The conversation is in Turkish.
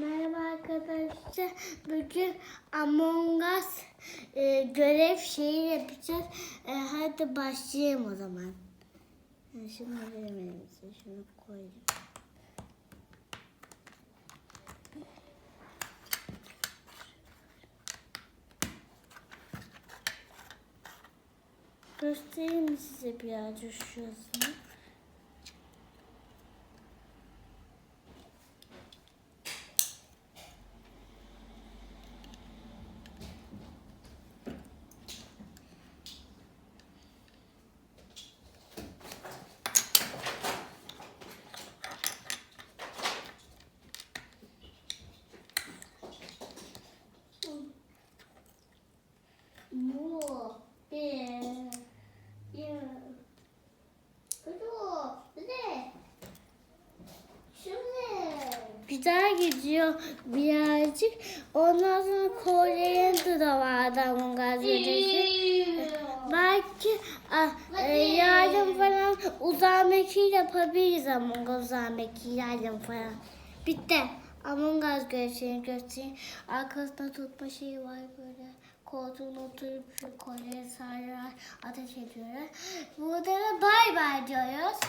Merhaba arkadaşlar. Bugün Among Us e, görev şeyi yapacağız. E, hadi başlayalım o zaman. E, şunu verelim size. Şunu koyayım. Göstereyim size birazcık şurasını? Güzel gidiyor birazcık. Ondan sonra Kore'nin da vardı Among Us. Belki ah, e, yarın falan uzay mekiği yapabiliriz Among Us uzay mekiği yarın falan. Bitti. Among Us göstereyim göstereyim. Arkasında tutma şeyi var böyle. Koltuğuna oturup şu kolye sarıyor, ateş ediyorlar. Burada da bay bay diyoruz.